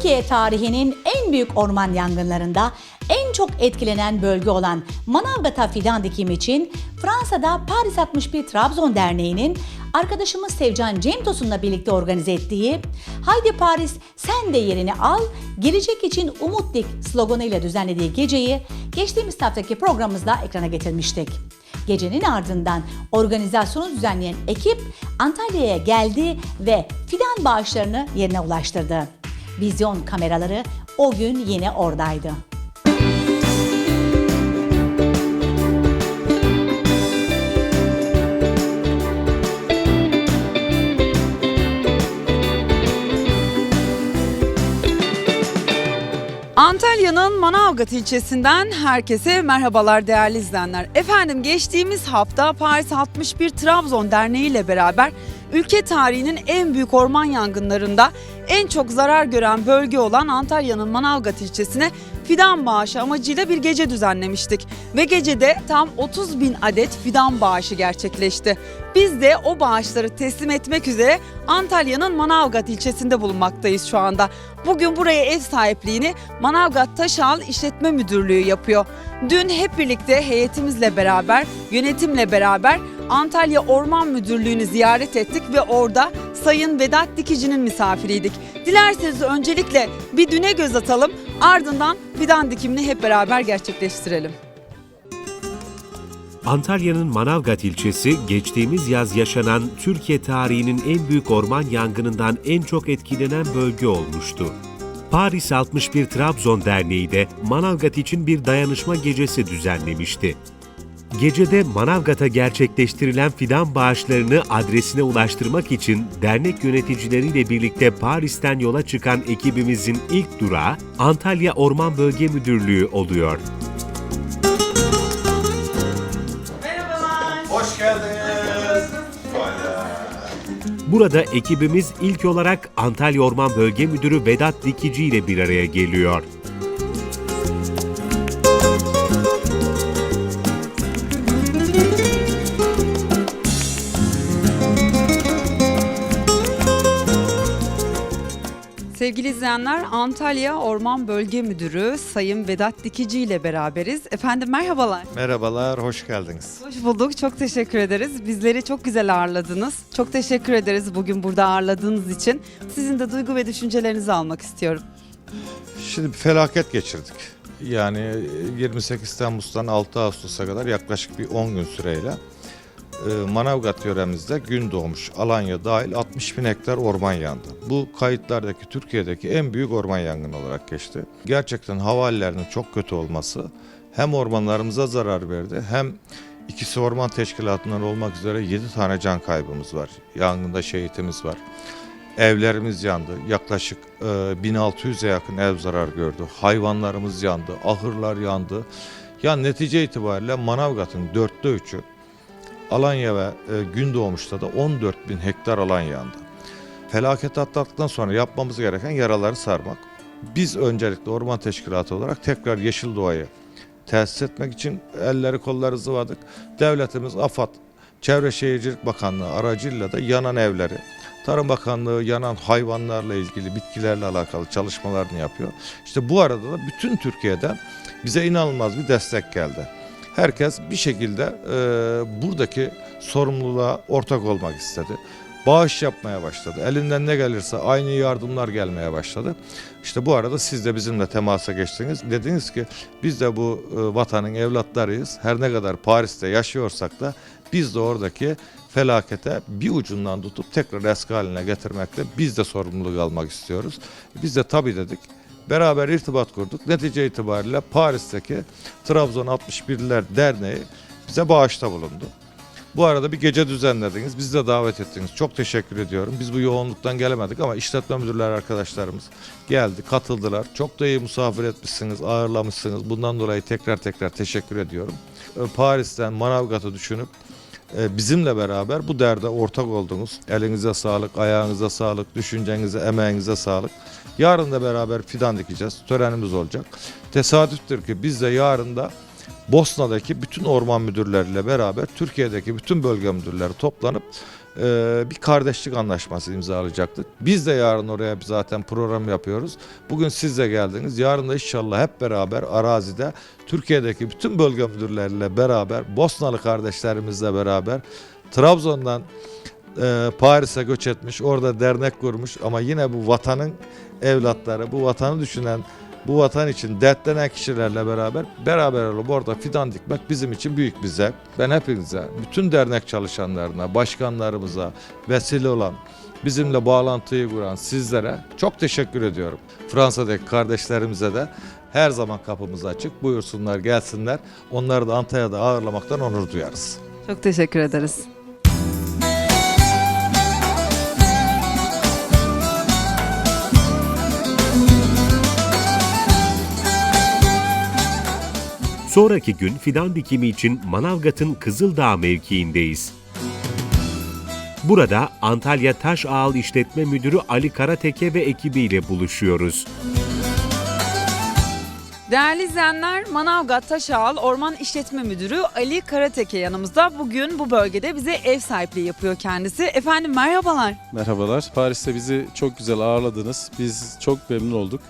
Türkiye tarihinin en büyük orman yangınlarında en çok etkilenen bölge olan Manavgat'a fidan dikim için Fransa'da Paris 61 Trabzon Derneği'nin arkadaşımız Sevcan Cem Tosun'la birlikte organize ettiği Haydi Paris sen de yerini al, gelecek için umut dik sloganıyla düzenlediği geceyi geçtiğimiz haftaki programımızda ekrana getirmiştik. Gecenin ardından organizasyonu düzenleyen ekip Antalya'ya geldi ve fidan bağışlarını yerine ulaştırdı. Vizyon kameraları o gün yine oradaydı. Antalya'nın Manavgat ilçesinden herkese merhabalar değerli izleyenler. Efendim geçtiğimiz hafta Paris 61 Trabzon Derneği ile beraber ülke tarihinin en büyük orman yangınlarında en çok zarar gören bölge olan Antalya'nın Manavgat ilçesine fidan bağışı amacıyla bir gece düzenlemiştik. Ve gecede tam 30 bin adet fidan bağışı gerçekleşti. Biz de o bağışları teslim etmek üzere Antalya'nın Manavgat ilçesinde bulunmaktayız şu anda. Bugün buraya ev sahipliğini Manavgat Taşal İşletme Müdürlüğü yapıyor. Dün hep birlikte heyetimizle beraber, yönetimle beraber Antalya Orman Müdürlüğü'nü ziyaret ettik ve orada Sayın Vedat Dikici'nin misafiriydik. Dilerseniz öncelikle bir düne göz atalım ardından fidan dikimini hep beraber gerçekleştirelim. Antalya'nın Manavgat ilçesi geçtiğimiz yaz yaşanan Türkiye tarihinin en büyük orman yangınından en çok etkilenen bölge olmuştu. Paris 61 Trabzon Derneği de Manavgat için bir dayanışma gecesi düzenlemişti. Gecede Manavgat'a gerçekleştirilen fidan bağışlarını adresine ulaştırmak için dernek yöneticileriyle birlikte Paris'ten yola çıkan ekibimizin ilk durağı Antalya Orman Bölge Müdürlüğü oluyor. Hoş geldiniz. Burada ekibimiz ilk olarak Antalya Orman Bölge Müdürü Vedat Dikici ile bir araya geliyor. Sevgili izleyenler Antalya Orman Bölge Müdürü Sayın Vedat Dikici ile beraberiz. Efendim merhabalar. Merhabalar, hoş geldiniz. Hoş bulduk. Çok teşekkür ederiz. Bizleri çok güzel ağırladınız. Çok teşekkür ederiz bugün burada ağırladığınız için. Sizin de duygu ve düşüncelerinizi almak istiyorum. Şimdi felaket geçirdik. Yani 28 Temmuz'dan 6 Ağustos'a kadar yaklaşık bir 10 gün süreyle Manavgat yöremizde gün doğmuş Alanya dahil 60 bin hektar orman yandı. Bu kayıtlardaki Türkiye'deki en büyük orman yangını olarak geçti. Gerçekten havalarının çok kötü olması hem ormanlarımıza zarar verdi hem ikisi orman teşkilatından olmak üzere 7 tane can kaybımız var. Yangında şehitimiz var. Evlerimiz yandı. Yaklaşık e, 1600'e yakın ev zarar gördü. Hayvanlarımız yandı. Ahırlar yandı. Yani netice itibariyle Manavgat'ın dörtte üçü Alanya ve e, Gündoğmuş'ta da 14 bin hektar alan yandı. Felaket atlattıktan sonra yapmamız gereken yaraları sarmak. Biz öncelikle orman teşkilatı olarak tekrar yeşil doğayı tesis etmek için elleri kolları zıvadık. Devletimiz AFAD, Çevre Şehircilik Bakanlığı aracıyla da yanan evleri, Tarım Bakanlığı yanan hayvanlarla ilgili, bitkilerle alakalı çalışmalarını yapıyor. İşte bu arada da bütün Türkiye'den bize inanılmaz bir destek geldi. Herkes bir şekilde e, buradaki sorumluluğa ortak olmak istedi. Bağış yapmaya başladı. Elinden ne gelirse aynı yardımlar gelmeye başladı. İşte bu arada siz de bizimle temasa geçtiniz. Dediniz ki biz de bu e, vatanın evlatlarıyız. Her ne kadar Paris'te yaşıyorsak da biz de oradaki felakete bir ucundan tutup tekrar eski haline getirmekte biz de sorumluluk almak istiyoruz. Biz de tabii dedik. Beraber irtibat kurduk. Netice itibariyle Paris'teki Trabzon 61'ler Derneği bize bağışta bulundu. Bu arada bir gece düzenlediniz. Bizi de davet ettiniz. Çok teşekkür ediyorum. Biz bu yoğunluktan gelemedik ama işletme müdürleri arkadaşlarımız geldi, katıldılar. Çok da iyi misafir etmişsiniz, ağırlamışsınız. Bundan dolayı tekrar tekrar teşekkür ediyorum. Ee, Paris'ten Manavgat'ı düşünüp e, bizimle beraber bu derde ortak oldunuz. Elinize sağlık, ayağınıza sağlık, düşüncenize, emeğinize sağlık. Yarın da beraber fidan dikeceğiz. Törenimiz olacak. Tesadüftür ki biz de yarın da Bosna'daki bütün orman müdürleriyle beraber Türkiye'deki bütün bölge müdürleri toplanıp e, bir kardeşlik anlaşması imzalayacaktık. Biz de yarın oraya zaten program yapıyoruz. Bugün siz de geldiniz. Yarın da inşallah hep beraber arazide Türkiye'deki bütün bölge müdürleriyle beraber Bosnalı kardeşlerimizle beraber Trabzon'dan e, Paris'e göç etmiş, orada dernek kurmuş ama yine bu vatanın evlatları, bu vatanı düşünen, bu vatan için dertlenen kişilerle beraber beraber olup orada fidan dikmek bizim için büyük bir zevk. Ben hepinize, bütün dernek çalışanlarına, başkanlarımıza vesile olan, bizimle bağlantıyı kuran sizlere çok teşekkür ediyorum. Fransa'daki kardeşlerimize de her zaman kapımız açık. Buyursunlar, gelsinler. Onları da Antalya'da ağırlamaktan onur duyarız. Çok teşekkür ederiz. Sonraki gün fidan dikimi için Manavgat'ın Kızıldağ mevkiindeyiz. Burada Antalya Taş Ağal İşletme Müdürü Ali Karateke ve ekibiyle buluşuyoruz. Değerli izleyenler, Manavgat Taşağal Orman İşletme Müdürü Ali Karateke yanımızda. Bugün bu bölgede bize ev sahipliği yapıyor kendisi. Efendim merhabalar. Merhabalar. Paris'te bizi çok güzel ağırladınız. Biz çok memnun olduk.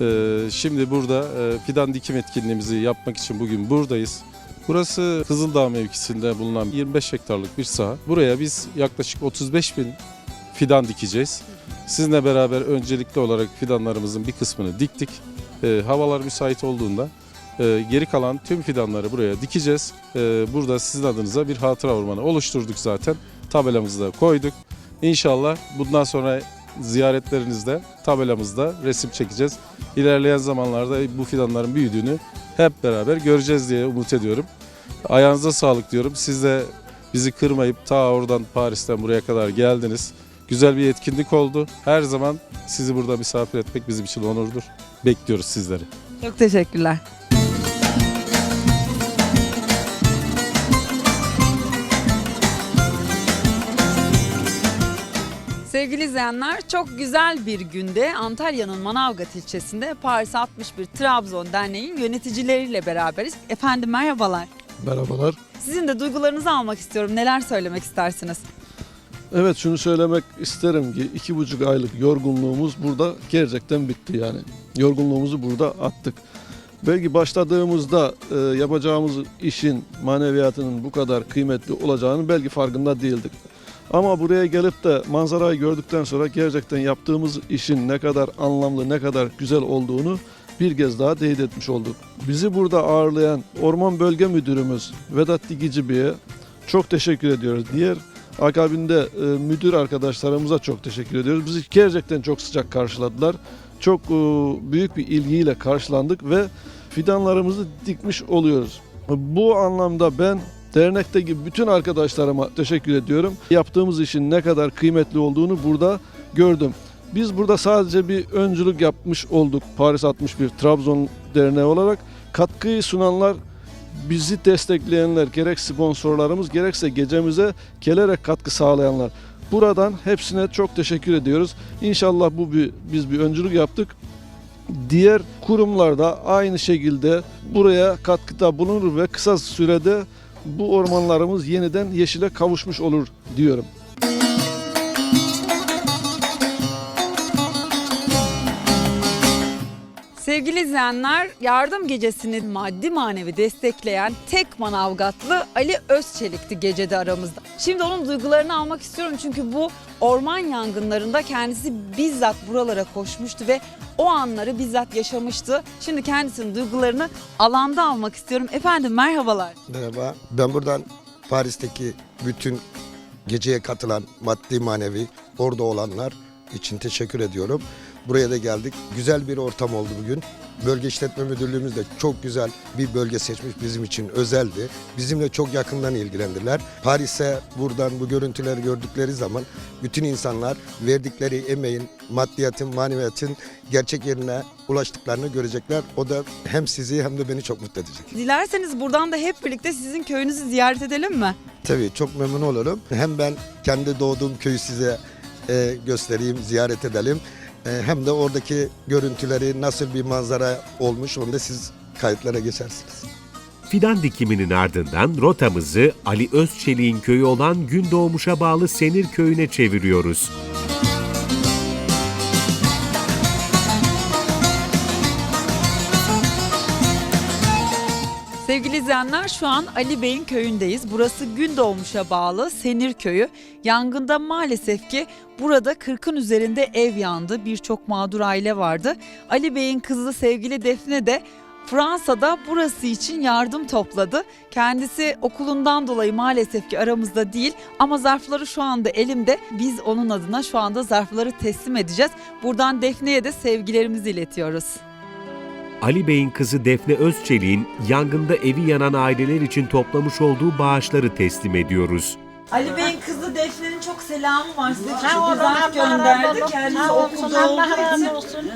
Ee, şimdi burada e, fidan dikim etkinliğimizi yapmak için bugün buradayız. Burası Kızıldağ mevkisinde bulunan 25 hektarlık bir saha. Buraya biz yaklaşık 35 bin fidan dikeceğiz. Sizinle beraber öncelikli olarak fidanlarımızın bir kısmını diktik. Ee, havalar müsait olduğunda e, geri kalan tüm fidanları buraya dikeceğiz. Ee, burada sizin adınıza bir hatıra ormanı oluşturduk zaten. Tabelamızı da koyduk. İnşallah bundan sonra ziyaretlerinizde tabelamızda resim çekeceğiz. İlerleyen zamanlarda bu fidanların büyüdüğünü hep beraber göreceğiz diye umut ediyorum. Ayağınıza sağlık diyorum. Siz de bizi kırmayıp ta oradan Paris'ten buraya kadar geldiniz. Güzel bir etkinlik oldu. Her zaman sizi burada misafir etmek bizim için onurdur. Bekliyoruz sizleri. Çok teşekkürler. Sevgili izleyenler çok güzel bir günde Antalya'nın Manavgat ilçesinde Paris 61 Trabzon Derneği'nin yöneticileriyle beraberiz. Efendim merhabalar. Merhabalar. Sizin de duygularınızı almak istiyorum. Neler söylemek istersiniz? Evet şunu söylemek isterim ki iki buçuk aylık yorgunluğumuz burada gerçekten bitti yani. Yorgunluğumuzu burada attık. Belki başladığımızda e, yapacağımız işin maneviyatının bu kadar kıymetli olacağını belki farkında değildik. Ama buraya gelip de manzarayı gördükten sonra gerçekten yaptığımız işin ne kadar anlamlı, ne kadar güzel olduğunu bir kez daha teyit etmiş olduk. Bizi burada ağırlayan Orman Bölge Müdürümüz Vedat Dikici çok teşekkür ediyoruz. Diğer akabinde e, müdür arkadaşlarımıza çok teşekkür ediyoruz. Bizi gerçekten çok sıcak karşıladılar. Çok e, büyük bir ilgiyle karşılandık ve fidanlarımızı dikmiş oluyoruz. Bu anlamda ben dernekteki bütün arkadaşlarıma teşekkür ediyorum. Yaptığımız işin ne kadar kıymetli olduğunu burada gördüm. Biz burada sadece bir öncülük yapmış olduk Paris 61 Trabzon Derneği olarak. Katkıyı sunanlar bizi destekleyenler gerek sponsorlarımız gerekse gecemize gelerek katkı sağlayanlar. Buradan hepsine çok teşekkür ediyoruz. İnşallah bu bir, biz bir öncülük yaptık. Diğer kurumlarda aynı şekilde buraya katkıda bulunur ve kısa sürede bu ormanlarımız yeniden yeşile kavuşmuş olur diyorum. İzleyenler, yardım gecesini maddi manevi destekleyen tek Manavgatlı Ali Özçelik'ti gecede aramızda. Şimdi onun duygularını almak istiyorum çünkü bu orman yangınlarında kendisi bizzat buralara koşmuştu ve o anları bizzat yaşamıştı. Şimdi kendisinin duygularını alanda almak istiyorum. Efendim merhabalar. Merhaba. Ben buradan Paris'teki bütün geceye katılan maddi manevi orada olanlar için teşekkür ediyorum. Buraya da geldik. Güzel bir ortam oldu bugün. Bölge İşletme Müdürlüğümüz de çok güzel bir bölge seçmiş bizim için özeldi. Bizimle çok yakından ilgilendiler. Paris'e buradan bu görüntüleri gördükleri zaman bütün insanlar verdikleri emeğin, maddiyatın, maneviyatın gerçek yerine ulaştıklarını görecekler. O da hem sizi hem de beni çok mutlu edecek. Dilerseniz buradan da hep birlikte sizin köyünüzü ziyaret edelim mi? Tabii çok memnun olurum. Hem ben kendi doğduğum köyü size e, göstereyim, ziyaret edelim. E, hem de oradaki görüntüleri nasıl bir manzara olmuş onu da siz kayıtlara geçersiniz. Fidan dikiminin ardından rotamızı Ali Özçelik'in köyü olan Gündoğmuş'a bağlı Senir köyüne çeviriyoruz. İzleyenler şu an Ali Bey'in köyündeyiz. Burası Gündoğmuş'a bağlı Senir köyü. Yangında maalesef ki burada 40'ın üzerinde ev yandı. Birçok mağdur aile vardı. Ali Bey'in kızı sevgili Defne de Fransa'da burası için yardım topladı. Kendisi okulundan dolayı maalesef ki aramızda değil ama zarfları şu anda elimde. Biz onun adına şu anda zarfları teslim edeceğiz. Buradan Defne'ye de sevgilerimizi iletiyoruz. Ali Bey'in kızı Defne Özçelik'in yangında evi yanan aileler için toplamış olduğu bağışları teslim ediyoruz. Ali Bey'in kızı Defne'nin çok selamı var size. Razı olsun. Ha, olsun, Allah razı olsun.